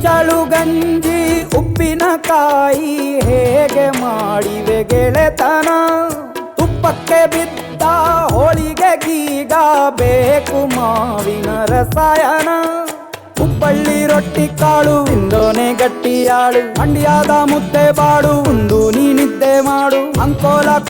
ಕುಚ್ಚಳು ಗಂಜಿ ಉಪ್ಪಿನಕಾಯಿ ಹೇಗೆ ಮಾಡಿವೆ ಗೆಳೆತನ? ತುಪ್ಪಕ್ಕೆ ಬಿದ್ದ ಹೋಳಿಗೆ ಗೀಗ ಬೇಕು ಮಾವಿನ ರಸಾಯನ. ಹುಬ್ಬಳ್ಳಿ ರೊಟ್ಟಿ ಕಾಳು, ಇಂದೋನೆ ಗಟ್ಟಿಯಾಳು. ಮಂಡ್ಯದ ಮುದ್ದೆ ಬಾಡು ಒಂದು ನೀ ನಿದ್ದೆ ಮಾಡು. ಅಂಕೋಲ